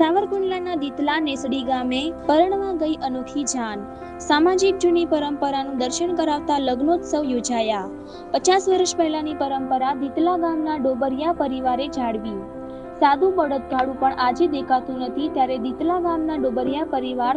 સાવરકુંડલાના દીતલા નેસડી ગામે પરણવા ગઈ અનોખી જાન. સામાજિક જૂની પરંપરાનું દર્શન કરાવતા લગ્નોત્સવ યોજાયા. પચાસ વર્ષ પહેલાની પરંપરા દીતલા ગામના ડોબરિયા પરિવારે જાળવી. સાદું બળદગાડું પણ આજે દેખાતું નથી, ત્યારે દીતલા ગામના ડોબરિયા પરિવાર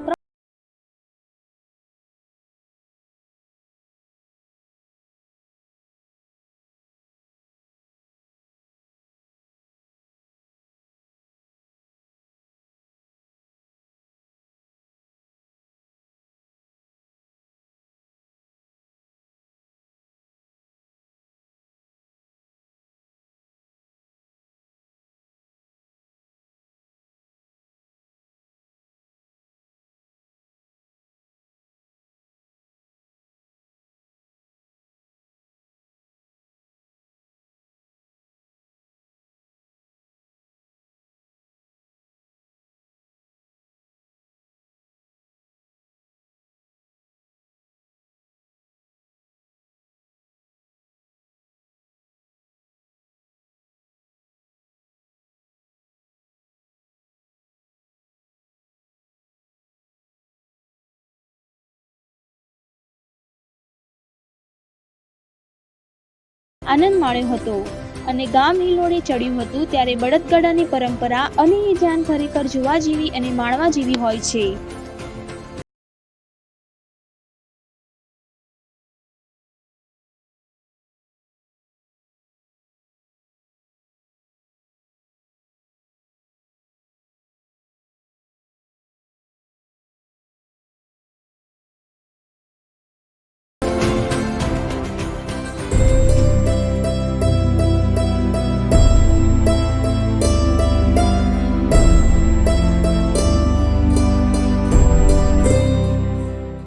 આનંદ માણ્યો હતો. અને ગામ હિલોડે ચડ્યું હતું ત્યારે બળદગાડાની પરંપરા અને એ જાન ખરેખર જોવા જેવી અને માણવા જેવી હોય છે.